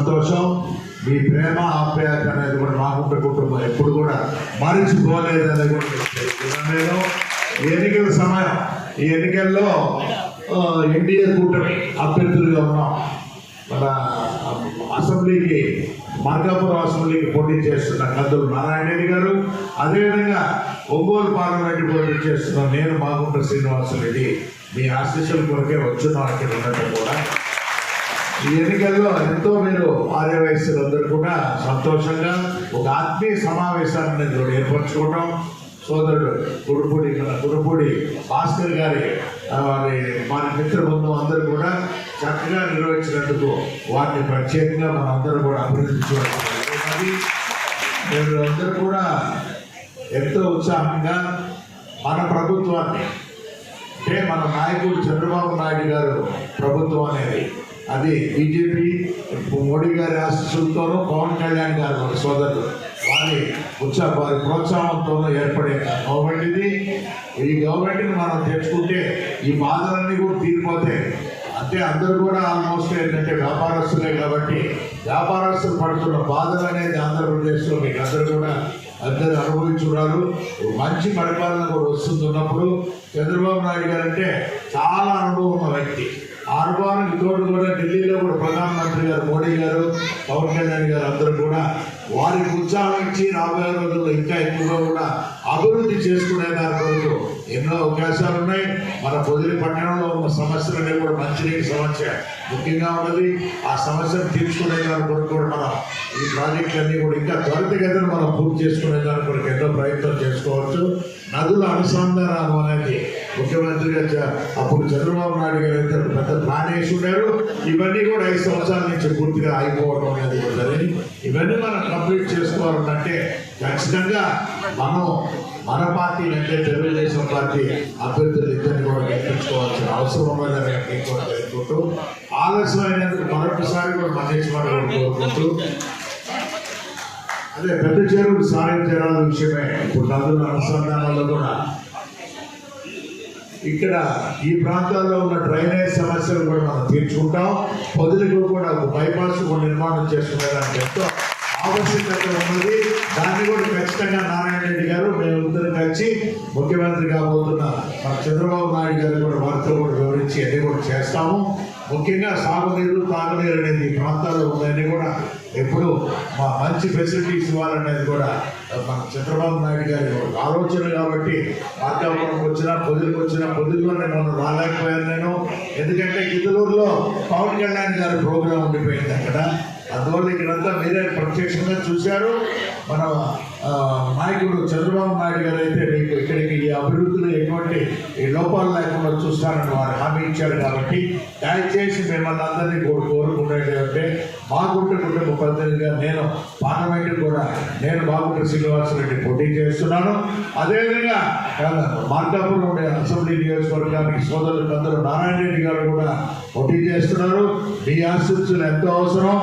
సంతోషం మీ ప్రేమ ఆప్యాయత అనేది కూడా మాకుంటే కుటుంబం ఎప్పుడు కూడా మరిచిపోలేదని కూడా నేను ఎన్నికల సమయం ఈ ఎన్నికల్లో ఎన్డీఏ కూటమి అభ్యర్థులుగా ఉన్నాం. మన అసెంబ్లీకి మార్గాపురం అసెంబ్లీకి పోటీ చేస్తున్న కందులు నారాయణరెడ్డి గారు అదేవిధంగా ఒంగోలు పార్లమెంట్ పోటీ చేస్తున్న నేను మాగుంట శ్రీనివాసరెడ్డి. మీ ఆశీస్సుల కొరకే వచ్చిన ఇక్కడ ఉన్నట్టు కూడా ఈ ఎన్నికల్లో ఎంతో మీరు ఆర్యవయస్సులందరూ కూడా సంతోషంగా ఒక ఆత్మీయ సమావేశాన్ని కూడా ఏర్పరచుకోవడం సోదరుడు గురుపూడి గురుపూడి భాస్కర్ గారి వారి మన మిత్ర బృందం అందరూ కూడా చక్కగా నిర్వహించినందుకు వారిని ప్రత్యేకంగా మనందరూ అందరూ కూడా అభివృద్ధి మీరు అందరూ కూడా ఎంతో ఉత్సాహంగా మన ప్రభుత్వాన్ని అంటే మన నాయకుడు చంద్రబాబు నాయుడు గారు ప్రభుత్వం అనేది అది బీజేపీ మోడీ గారి ఆశీస్సులతోనూ పవన్ కళ్యాణ్ గారు మన సోదరులు వారి ఉత్సాహ వారి ప్రోత్సాహంతోనూ ఏర్పడే గవర్నమెంట్ ఇది. ఈ గవర్నమెంట్ని మనం తెచ్చుకుంటే ఈ బాధలన్నీ కూడా తీరిపోతాయి. అంటే అందరూ కూడా ఆల్మోస్ట్ ఏంటంటే వ్యాపారస్తులే కాబట్టి వ్యాపారస్తులు పడుతున్న బాధలు అనేది ఆంధ్రప్రదేశ్లో మీకు అందరూ కూడా అందరూ అనుభవించున్నారు మంచి పరిపాలన కూడా వస్తున్నప్పుడు చంద్రబాబు నాయుడు గారు అంటే చాలా అనుభవం ఉన్న వ్యక్తి. ఆ అనుభవానికి కూడా ఢిల్లీలో కూడా ప్రధానమంత్రి గారు మోడీ గారు పవన్ కళ్యాణ్ గారు అందరూ కూడా వారికి ఉత్సాహించి రాబోయే రోజుల్లో ఇంకా ఎక్కువగా కూడా అభివృద్ధి చేసుకునే దాని కొరకు ఎన్నో అవకాశాలు ఉన్నాయి. మన పొదిలి పట్టణంలో ఉన్న సమస్యలనే కూడా మంచినీటి సమస్య ముఖ్యంగా ఉన్నది. ఆ సమస్యను తీర్చుకునే దాని కొరకు కూడా మనం ఈ ప్రాజెక్టులన్నీ కూడా ఇంకా త్వరితగతిన మనం పూర్తి చేసుకునే దాని కొరకు ఎన్నో ప్రయత్నం చేసుకోవచ్చు. నదుల అనుసంధానం అనేది ముఖ్యమంత్రిగా చ- అప్పుడు చంద్రబాబు నాయుడు గారు అయితే ఉన్నారు ఇవన్నీ కూడా ఐదు సంవత్సరాల నుంచి పూర్తిగా అయిపోవడం అనేది కూడా జరిగింది. ఇవన్నీ మనం కంప్లీట్ చేసుకోవాలంటే ఖచ్చితంగా మనం మన పార్టీ అంటే తెలుగుదేశం పార్టీ అభ్యర్థులు ఇద్దరిని కూడా గెలిపించుకోవాల్సిన అవసరం ఉన్నదని నేను కూడా తెలుసుకుంటూ ఆలస్యమైనందుకు మరొకసారి కూడా మహేశ్వర కోరుకుంటూ అదే పెద్ద చెరువులు చేయాలన్న విషయమే. ఇప్పుడు నదుల అనుసంధానాల్లో కూడా ఇక్కడ ఈ ప్రాంతాల్లో ఉన్న డ్రైనేజ్ సమస్యలు కూడా మనం తీర్చుకుంటాం. పొదులకు కూడా ఒక బైపాస్ కూడా నిర్మాణం చేసుకునేదానికి ఎంతో ఆవశ్యకత ఉన్నది. దాన్ని కూడా ఖచ్చితంగా నారాయణ రెడ్డి గారు మేమిద్దరు కలిసి ముఖ్యమంత్రి కాబోతున్న చంద్రబాబు నాయుడు గారు కూడా వారితో కూడా వివరించి అన్ని కూడా చేస్తాము. ముఖ్యంగా సాగునీరు తాగునీరు అనేది ఈ ప్రాంతాల్లో ఉందని కూడా ఎప్పుడు మా మంచి ఫెసిలిటీస్ ఇవ్వాలనేది కూడా మన చంద్రబాబు నాయుడు గారి ఒక ఆలోచన కాబట్టి మార్కాపురంకి వచ్చినా పొద్దులకు వచ్చినా పొద్దులోనే మనం రాలేకపోయాను నేను. ఎందుకంటే గిద్దలూరులో పవన్ కళ్యాణ్ గారి ప్రోగ్రాం ఉండిపోయింది అక్కడ. అందువల్ల ఇక్కడంతా మీరే ప్రత్యక్షంగా చూశారు. మన నాయకుడు చంద్రబాబు నాయుడు గారు అయితే మీకు ఇక్కడికి ఈ అభివృద్ధిలో ఎటువంటి ఈ లోపాలు లేకుండా చూస్తారని వారు హామీ ఇచ్చారు కాబట్టి దయచేసి మిమ్మల్ని అందరినీ కోరు కోరుకునేది అంటే మాగుంట కుటుంబ ప్రతినిధిగా నేను పార్లమెంట్ కూడా నేను బాగుంట శ్రీనివాసరెడ్డి పోటీ చేస్తున్నాను. అదేవిధంగా మార్కాపురం ఉండే అసెంబ్లీ నియోజకవర్గానికి సోదరులు అందరూ నారాయణ రెడ్డి గారు కూడా పోటీ చేస్తున్నారు. మీ ఆశీస్సులు ఎంతో అవసరం.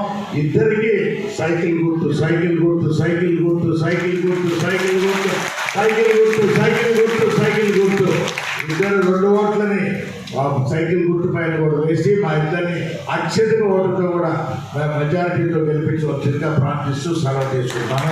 ఇద్దరికి సైకిల్ గుర్తు సైకిల్ గుర్తు సైకిల్ గుర్తు సైకిల్ గుర్తు సైకిల్ గుర్తు సైకిల్ గుర్తు సైకిల్ గుర్తు సైకిల్ గుర్తు. ఇద్దరు రెండు ఓట్లని. సైకిల్ గుర్తు పైన కూడా వేసి మా ఇద్దరిని అత్యధిక ఓటుతో కూడా మెజారిటీతో గెలిపించి వచ్చిందిగా ప్రార్థిస్తూ సెలవు చేసుకుంటాను